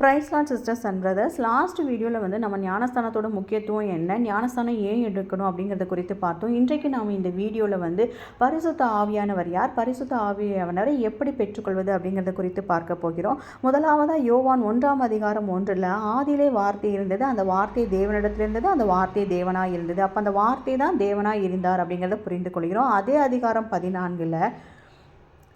பிரைஸ்லான் sisters and brothers last வீடியோவில் வந்து நம்ம ஞானஸ்தானத்தோட முக்கியத்துவம் என்ன ஞானஸ்தானம் ஏன் எடுக்கணும் அப்படிங்கிறத குறித்து பார்த்தோம். இன்றைக்கு நாம் இந்த வீடியோவில் வந்து பரிசுத்த ஆவியானவர் யார் பரிசுத்த ஆவியானவரை எப்படி பெற்றுக்கொள்வது அப்படிங்கிறத குறித்து பார்க்க போகிறோம். முதலாவதாக யோவான் ஒன்றாம் அதிகாரம் ஒன்றில் ஆதியிலே வார்த்தை இருந்தது அந்த வார்த்தை தேவனிடத்தில் இருந்தது அந்த வார்த்தை தேவனாக இருந்தது. அப்போ அந்த வார்த்தை தான் தேவனாக இருந்தார் அப்படிங்கிறத புரிந்து கொள்கிறோம். அதே அதிகாரம் பதினான்கில்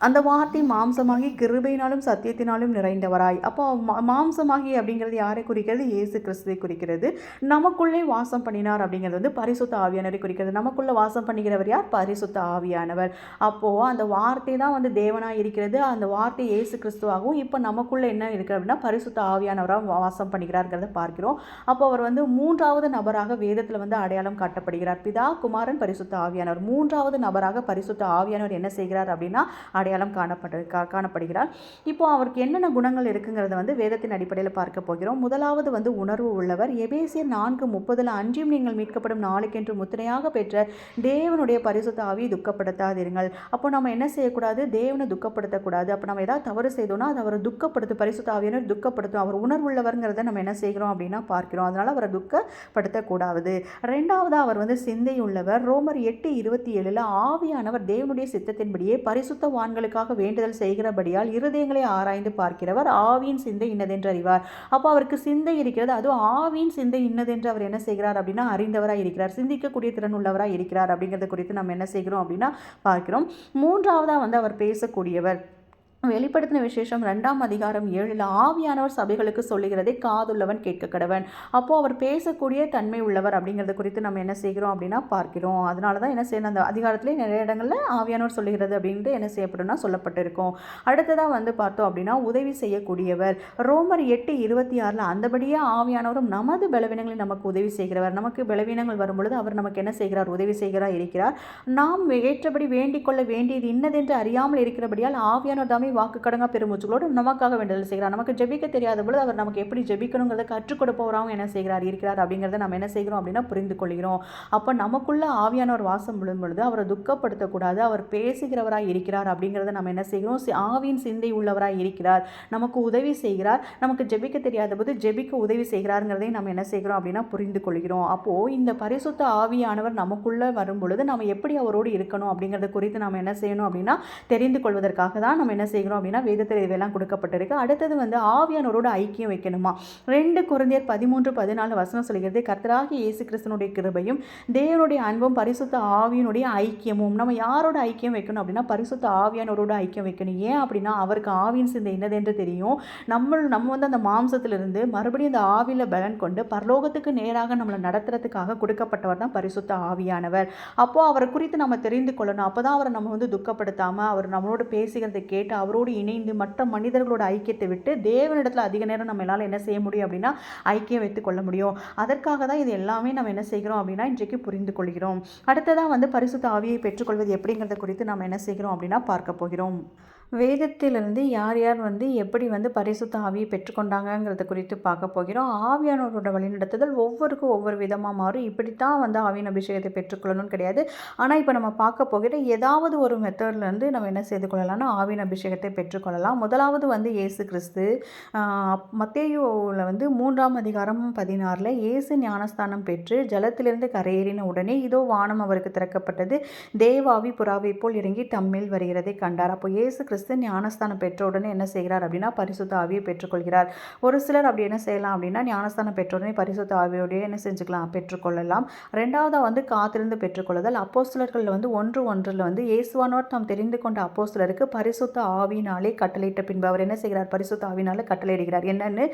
அந்த வார்த்தை மாம்சமாகி கிருபையினாலும் சத்தியத்தினாலும் நிறைந்தவராய். அப்போ மாம்சமாகி அப்படிங்கிறது யாரை குறிக்கிறது? இயேசு கிறிஸ்துவை குறிக்கிறது. நமக்குள்ளே வாசம் பண்ணினார் அப்படிங்கிறது வந்து பரிசுத்த ஆவியானவரை குறிக்கிறது. நமக்குள்ளே வாசம் பண்ணுகிறவர் யார்? பரிசுத்த ஆவியானவர். அப்போது அந்த வார்த்தை தான் வந்து தேவனாக இருக்கிறது. அந்த வார்த்தை இயேசு கிறிஸ்துவாகவும் இப்போ நமக்குள்ளே என்ன இருக்குது அப்படின்னா பரிசுத்த ஆவியானவராக வாசம் பண்ணுகிறார்கிறத பார்க்கிறோம். அப்போ அவர் வந்து மூன்றாவது நபராக வேதத்தில் வந்து அடையாளம் காட்டப்படுகிறார். பிதா குமாரன் பரிசுத்த ஆவியானவர். மூன்றாவது நபராக பரிசுத்த ஆவியானவர் என்ன செய்கிறார் அப்படின்னா அடையாளம் அடையாளம் கா- காணப்படுகிறார். இப்போ அவருக்கு என்னென்ன குணங்கள் இருக்குங்கிறத வந்து வேதத்தின் அடிப்படையில் பார்க்க போகிறோம். முதலாவது வந்து உணர்வு உள்ளவர். எபேசியர் நான்கு முப்பதில் அன்றியும் நீங்கள் மீட்கப்படும் நாளைக்கென்று முத்திரையாக பெற்ற தேவனுடைய பரிசுத்த ஆவியை துக்கப்படுத்தாதீர்கள் அப்போ நம்ம என்ன செய்யக்கூடாது? தேவனை துக்கப்படுத்தக்கூடாது. அப்போ நம்ம ஏதாவது தவறு செய்தோம்னா அது அவரை துக்கப்படுத்தும் பரிசுத்த ஆவியினர் துக்கப்படுத்தும். அவர் உணர்வுள்ளவர்ங்கிறத நம்ம என்ன செய்கிறோம் அப்படின்னா பார்க்கிறோம். அதனால் அவரை துக்கப்படுத்தக்கூடாது. ரெண்டாவது அவர் வந்து சிந்தை உள்ளவர் ரோமர் எட்டு இருபத்தி ஏழில் ஆவியானவர் தேவனுடைய சித்தத்தின்படியே பரிசுத்தவான்களுக்காக வேண்டுதல் செய்கிறபடியால் இருதயங்களை ஆராய்ந்து பார்க்கிறவர் ஆவியின் சிந்தை இன்னதென்று அறிவார். அப்போ அவருக்கு சிந்தை இருக்கிறது. அதுவும் ஆவியின் சிந்தை இன்னதென்று அவர் என்ன செய்கிறார் அப்படின்னா அறிந்தவராக இருக்கிறார். சிந்திக்கக்கூடிய திறன் உள்ளவராக இருக்கிறார் அப்படிங்கிறத குறித்து நம்ம என்ன செய்கிறோம் அப்படின்னா பார்க்கிறோம். மூன்றாவதாக வந்து அவர் பேசக்கூடியவர். வெளிப்படுத்தின விசேஷம் ரெண்டாம் அதிகாரம் ஏழில் ஆவியானவர் சபைகளுக்கு சொல்லுகிறதை காதுள்ளவன் கேட்க கடவன். அப்போது அவர் பேசக்கூடிய தன்மை உள்ளவர் அப்படிங்கிறத குறித்து நம்ம என்ன செய்கிறோம் அப்படின்னா பார்க்கிறோம். அதனால தான் என்ன செய்யணும்? அந்த அதிகாரத்திலே நிறைய இடங்களில் ஆவியானவர் சொல்லுகிறது அப்படின்ட்டு என்ன செய்யப்படும்னா சொல்லப்பட்டிருக்கும். அடுத்ததாக வந்து பார்த்தோம் அப்படின்னா உதவி செய்யக்கூடியவர். ரோமர் எட்டு இருபத்தி ஆறில் அந்தபடியே ஆவியானவரும் நமது பலவீனங்களை நமக்கு உதவி செய்கிறவர். நமக்கு பலவீனங்கள் வரும்பொழுது அவர் நமக்கு என்ன செய்கிறார்? உதவி செய்கிறார் இருக்கிறார். நாம் ஏற்றபடி வேண்டிக் கொள்ள வேண்டியது இன்னதென்று அறியாமல் இருக்கிறபடியால் ஆவியானவர் தாமே வாக்கு கடங்காக பெருமூச்சுகளோடு நமக்காக வேண்டுதல் செய்கிறார். நமக்கு ஜெபிக்க தெரியாத பொழுது அவர் நமக்கு எப்படி ஜெபிக்கணுங்கிறத கற்றுக் கொடுப்பவராகவும் என்ன செய்கிறார் இருக்கிறார் அப்படிங்கிறத நம்ம என்ன செய்கிறோம் அப்படின்னா புரிந்து கொள்கிறோம். அப்போ நமக்குள்ள ஆவியானவர் வாசம் விழும் பொழுது அவரை துக்கப்படுத்தக்கூடாது அவர் பேசுகிறவராக இருக்கிறார் அப்படிங்கிறத நம்ம என்ன செய்கிறோம்? ஆவியின் சிந்தை உள்ளவராக இருக்கிறார். நமக்கு உதவி செய்கிறார். நமக்கு ஜெபிக்க தெரியாத போது ஜெபிக்க உதவி செய்கிறாருங்கிறதையும் நம்ம என்ன செய்கிறோம் அப்படின்னா புரிந்து கொள்கிறோம். அப்போது இந்த பரிசுத்த ஆவியானவர் நமக்குள்ளே வரும் பொழுது நம்ம எப்படி அவரோடு இருக்கணும் அப்படிங்கிறத குறித்து நம்ம என்ன செய்யணும் அப்படின்னா தெரிந்து கொள்வதற்காக தான் நம்ம என்ன செய்கிறோம் அப்படின்னா வேதத்தில் இதெல்லாம் கொடுக்கப்பட்டிருக்கு. அடுத்தது வந்து ஆவியானோரோட ஐக்கியம் வைக்கணுமா? ரெண்டு குழந்தையர் பதிமூன்று பதினாலு வசனம் சொல்கிறது கர்த்தராகி இயேசு கிறிஸ்தனுடைய கிருபையும் தேவனுடைய அன்பும் பரிசுத்த ஆவியனுடைய ஐக்கியமும். நம்ம யாரோட ஐக்கியம் வைக்கணும் அப்படின்னா பரிசுத்த ஆவியானோரோட ஐக்கியம் வைக்கணும். ஏன் அப்படின்னா அவருக்கு ஆவியின் சிந்தை என்னதென்று தெரியும்? நம்ம நம்ம வந்து அந்த மாம்சத்திலிருந்து மறுபடியும் அந்த ஆவியில் பலன் கொண்டு பரலோகத்துக்கு நேராக நம்மளை நடத்துறதுக்காக கொடுக்கப்பட்டவர் தான் பரிசுத்த ஆவியானவர். அப்போ அவரை குறித்து நம்ம தெரிந்து கொள்ளணும். அப்போ தான் அவரை நம்ம வந்து துக்கப்படுத்தாமல் அவர் நம்மளோட பேசுகிறதை கேட்டு அவர் அவரோடு இணைந்து மற்ற மனிதர்களோட ஐக்கியத்தை விட்டு தேவனிடத்தில் அதிக நேரம் நம்ம என்ன செய்ய முடியும் அப்படின்னா ஐக்கியம் வைத்து கொள்ள முடியும். அதற்காக தான் இது எல்லாமே நம்ம என்ன செய்கிறோம் அப்படின்னா இன்றைக்கு புரிந்து கொள்கிறோம். அடுத்ததாக வந்து பரிசுத்த ஆவியை பெற்றுக்கொள்வது எப்படிங்கிறத குறித்து நம்ம என்ன செய்கிறோம் அப்படின்னா பார்க்க போகிறோம். வேதத்திலிருந்து யார் யார் வந்து எப்படி வந்து பரிசுத்த ஆவியை பெற்றுக்கொண்டாங்கங்கிறத குறித்து பார்க்க போகிறோம். ஆவியானவரோட வழிநடத்துதல் ஒவ்வொருக்கும் ஒவ்வொரு விதமாக மாறும். இப்படித்தான் வந்து ஆவியின் அபிஷேகத்தை பெற்றுக்கொள்ளணும்னு கிடையாது. ஆனால் இப்போ நம்ம பார்க்க போகிற ஏதாவது ஒரு மெத்தட்லேருந்து நம்ம என்ன செய்து கொள்ளலாம்னா ஆவியின் அபிஷேகத்தை பெற்றுக்கொள்ளலாம். முதலாவது வந்து இயேசு கிறிஸ்து மத்தேயோவில் வந்து மூன்றாம் அதிகாரம் பதினாறில் இயேசு ஞானஸ்தானம் பெற்று ஜலத்திலிருந்து கரையேறின உடனே இதோ வானம் அவருக்கு திறக்கப்பட்டது. தேவாவி புறாவை போல் இறங்கி தம்மில் வருகிறதை கண்டார். அப்போ இயேசு கிறிஸ்து ஞானஸ்தானம் பெற்ற உடனே என்ன செய்கிறார் அப்படின்னா பரிசுத்த ஆவியை பெற்றுக்கொள்கிறார். ஒரு சிலர் அப்படி என்ன செய்யலாம் அப்படின்னா ஞானஸ்தானம் பெற்ற உடனே பரிசுத்த ஆவியோடய என்ன செஞ்சுக்கலாம் பெற்றுக்கொள்ளலாம். ரெண்டாவதாக வந்து காத்திருந்து பெற்றுக்கொள்ளுதல். அப்போஸ்தலர்கள் வந்து ஒன்று ஒன்றில் வந்து இயேசுவானோர் தாம் தெரிந்து கொண்ட அப்போஸ்தலருக்கு பரிசுத்த ஆவினாலே கட்டளையிட்ட பின்பு அவர் என்ன செய்கிறார்? பரிசுத்த ஆவினாலே கட்டளையிடுகிறார். என்னென்னு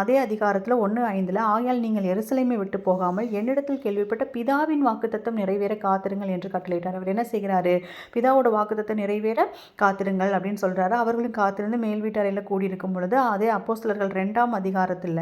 அதே அதிகாரத்தில் ஒன்று ஐந்தில் ஆகையால் நீங்கள் எருசலேமை விட்டு போகாமல் என்னிடத்தில் கேள்விப்பட்ட பிதாவின் வாக்குத்தத்தம் நிறைவேற காத்திருங்கள் என்று கட்டளையிட்டார். அவர் என்ன செய்கிறாரு? பிதாவோட வாக்குத்தத்தம் நிறைவேற காத்திருங்கள். அப்படின்னு சொல்கிறாரு அவர்களும் காத்திருந்து மேல் வீட்டறையில் கூடியிருக்கும் பொழுது அதே அப்போஸ்தலர்கள் ரெண்டாம் அதிகாரத்தில்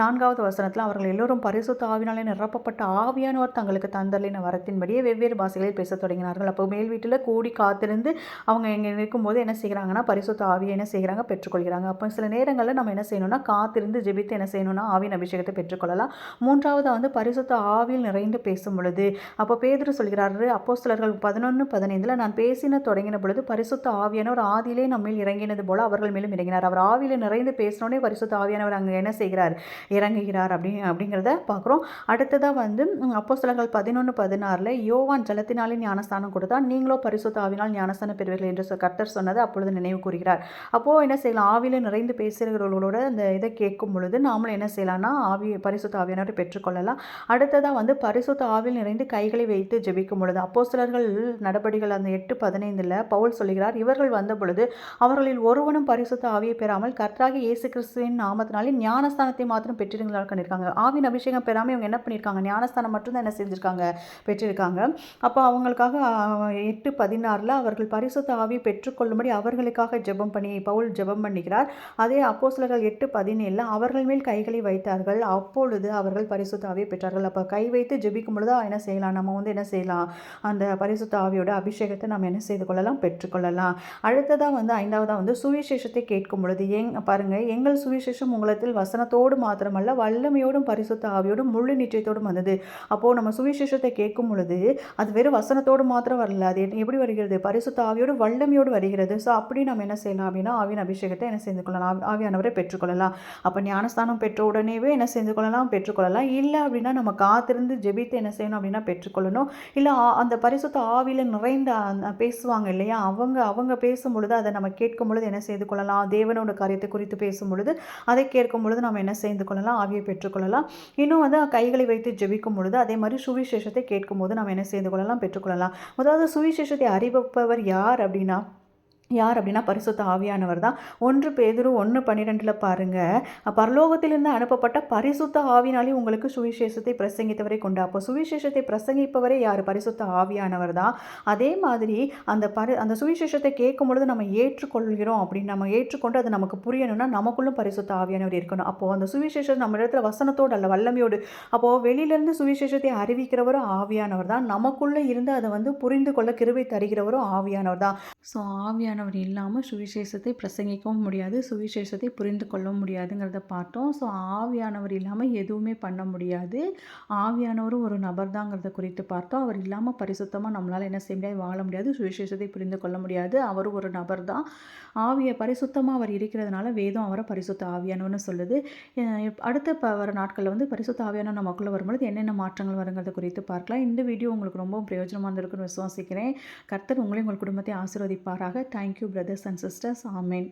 நான்காவது வசனத்தில் அவர்கள் எல்லோரும் பரிசுத்த ஆவினாலே நிரப்பப்பட்ட ஆவியானவர் தங்களுக்கு தந்தலின வரத்தின்படியே வெவ்வேறு பாஷைகளில் பேசத் தொடங்கினார்கள். அப்போ மேல் வீட்டில் கூடி காத்திருந்து அவங்க எங்கே இருக்கும்போது என்ன செய்கிறாங்கன்னா பரிசுத்த ஆவியை என்ன செய்கிறாங்க பெற்றுக்கொள்கிறாங்க. அப்போ சில நேரங்களில் நம்ம என்ன செய்யணும்னா காத்திருந்து ஜெபித்து என்ன செய்யணும்னா ஆவியின் அபிஷேகத்தை பெற்றுக்கொள்ளலாம். மூன்றாவது வந்து பரிசுத்த ஆவியில் நிறைந்து பேசும் பொழுது அப்போ பேதர் சொல்கிறாரு அப்போஸ்தலர்கள் பதினொன்று பதினைந்தில் நான் பேசின தொடங்கின பொழுது பரிசுத்த ஆவியானவர் ஆதியிலே நம்மில் இறங்கினது போல அவர்கள் மேலும் இறங்கினார். அவர் ஆவியில் நிறைந்து பேசினோடனே பரிசுத்த ஆவியானவர் அங்கே என்ன செய்கிறார்? இறங்குகிறார் அப்படி அப்படிங்கிறத பார்க்குறோம். அடுத்ததாக வந்து அப்போ சிலங்கள் பதினொன்று பதினாறில் யோவான் ஜலத்தினாலே ஞானஸ்தானம் கொடுத்தா நீங்களோ பரிசுத்த ஆவினால் ஞானஸ்தானம் பெறுவீர்கள் என்று சொ- கர்த்தர் சொன்னது அப்பொழுது நினைவு கூறுகிறார். அப்போது என்ன செய்யலாம்? ஆவியில் நிறைந்து பேசுகிறவர்களோட அந்த இதை கேட்கும் பொழுது நாமளும் என்ன செய்யலாம்னா ஆவி பரிசுத்த ஆவியானவரை பெற்றுக்கொள்ளலாம். அடுத்ததாக வந்து பரிசுத்த ஆவியில் நிறைந்து கைகளை வைத்து ஜெபிக்கும் பொழுது அப்போஸ்தலர்கள் நடபடிகள் அந்த எட்டு பதினைந்தில் பவுல் சொல்கிறார் இவர்கள் வந்த பொழுது அவர்களில் ஒருவனும் பரிசுத்த ஆவியை பெறாமல் கர்த்தராகி இயேசு கிறிஸ்துவின் நாமத்தினாலே ஞானஸ்தானத்தை மாத்திரம் பெற்றிருந்தால் கண்டிருக்காங்க ஆவின் அபிஷேகம் பெறாமல் இவங்க என்ன பண்ணியிருக்காங்க? ஞானஸ்தானம் மட்டும்தான் என்ன செஞ்சுருக்காங்க? பெற்றிருக்காங்க. அப்போ அவங்களுக்காக எட்டு பதினாறில் அவர்கள் பரிசுத்த ஆவியை பெற்றுக்கொள்ளும்படி அவர்களுக்காக ஜெபம் பண்ணி பவுல் ஜெபம் பண்ணிக்கிறார் அதே அப்போஸ்தலர்கள் எட்டு பதினேழில் அவர்கள் மேல் கைகளை வைத்தார்கள். அப்பொழுது அவர்கள் பரிசுத்த ஆவியை பெற்றார்கள். அப்போ கை வைத்து ஜெபிக்கும் பொழுது என்ன செய்யலாம்? நம்ம வந்து என்ன செய்யலாம்? அந்த பரிசுத்த ஆவியோட அபிஷேகத்தை நம்ம என்ன செய்து கொள்ளலாம்? பெற்றுக்கொள்ளலாம். அடுத்ததாக வந்து ஐந்தாவதாக வந்து சுவிசேஷத்தை கேட்கும் பொழுது எங் பாருங்கள் எங்கள் சுவிசேஷம் உங்களத்தில் வசனத்தோடு மாத்திரமல்ல வல்லமையோடும் பரிசுத்த ஆவியோடும் முழு நிச்சயத்தோடும் வந்தது. அப்போது நம்ம சுவிசேஷத்தை கேட்கும் பொழுது அது வெறும் வசனத்தோடு மாத்திரம் வரல. அது எப்படி வருகிறது? பரிசுத்த ஆவியோடு வல்லமையோடு வருகிறது. ஸோ அப்படி நம்ம என்ன செய்யலாம் அப்படின்னா ஆவியின் அபிஷேகத்தை என்ன செய்து கொள்ளலாம்? ஆவியானவரை பெற்றுக்கொள்ளலாம். அப்போ ஞானஸ்தானம் பெற்ற உடனேவே என்ன செஞ்சு கொள்ளலாம்? பெற்றுக்கொள்ளலாம். இல்லை அப்படின்னா நம்ம காத்திருந்து ஜெபித்து என்ன செய்யணும் அப்படின்னா பெற்றுக்கொள்ளணும். இல்லை அந்த பரிசுத்த ஆவியில் நிறைந்த அந்த பேசுவாங்க இல்லையா? அவங்க அவங்க பேசும் பொழுது அதை நம்ம கேட்கும் பொழுது என்ன செய்து கொள்ளலாம்? தேவனோட காரியத்தை குறித்து பேசும் பொழுது அதை கேட்கும் பொழுது நம்ம என்ன செய்து கொள்ளலாம்? ஆவியை பெற்றுக்கொள்ளலாம் இன்னும் வந்து கைகளை வைத்து ஜெபிக்கும் பொழுது அதே மாதிரி சுவிசேஷத்தை கேட்கும் போது நம்ம என்ன செய்து கொள்ளலாம்? பெற்றுக்கொள்ளலாம் முதலாவது சுவிசேஷத்தை அறிவிப்பவர் யார் அப்படின்னா யார் அப்படின்னா பரிசுத்த ஆவியானவர் தான். ஒன்று பேதுரு ஒன்று பன்னிரெண்டில் பாருங்கள் பரலோகத்திலிருந்து அனுப்பப்பட்ட பரிசுத்த ஆவினாலே உங்களுக்கு சுவிசேஷத்தை பிரசங்கித்தவரை கொண்டு அப்போ சுவிசேஷத்தை பிரசங்கிப்பவரே யார்? பரிசுத்த ஆவியானவர் தான். அதே மாதிரி அந்த பரி அந்த சுவிசேஷத்தை கேட்கும் பொழுது நம்ம ஏற்றுக்கொள்கிறோம் அப்படின்னு நம்ம ஏற்றுக்கொண்டு அது நமக்கு புரியணும்னா நமக்குள்ளும் பரிசுத்த ஆவியானவர் இருக்கணும். அப்போது அந்த சுவிசேஷம் நம்ம இடத்துல வசனத்தோடு அல்ல வல்லமையோடு. அப்போது வெளியிலேருந்து சுவிசேஷத்தை அறிவிக்கிறவரும் ஆவியானவர் தான். நமக்குள்ளே இருந்து அதை வந்து புரிந்து கொள்ள கிருவை தருகிறவரும் ஆவியானவர் தான். ஸோ ஆவியானவர் இல்லாமல் சுவிசேஷத்தை பிரசங்கிக்கவும் முடியாது சுவிசேஷத்தை புரிந்து கொள்ளவும் முடியாதுங்கிறத பார்த்தோம். ஸோ ஆவியானவர் இல்லாமல் எதுவுமே பண்ண முடியாது. ஆவியானவரும் ஒரு நபர் தாங்கிறத குறித்து பார்த்தோம். அவர் இல்லாமல் பரிசுத்தமாக நம்மளால் என்ன செய்ய முடியாது வாழ முடியாது சுவிசேஷத்தை புரிந்து கொள்ள முடியாது. அவரும் ஒரு நபர் தான் ஆவியை பரிசுத்தமாக அவர் இருக்கிறதுனால வேதம் அவரை பரிசுத்த ஆவியானவர்னு சொல்லுது. அடுத்த ப வர நாட்களில் வந்து பரிசுத்த ஆவியான நமக்குள்ளே வரும்பொழுது என்னென்ன மாற்றங்கள் வருங்கிறத குறித்து பார்க்கலாம். இந்த வீடியோ உங்களுக்கு ரொம்ப பிரயோஜனமாக இருந்திருக்குன்னு விசுவாசிக்கிறேன். கர்த்தர் உங்களையும் உங்கள் குடும்பத்தை ஆசீர்வதிப்பாராக. Thank you brothers and sisters amen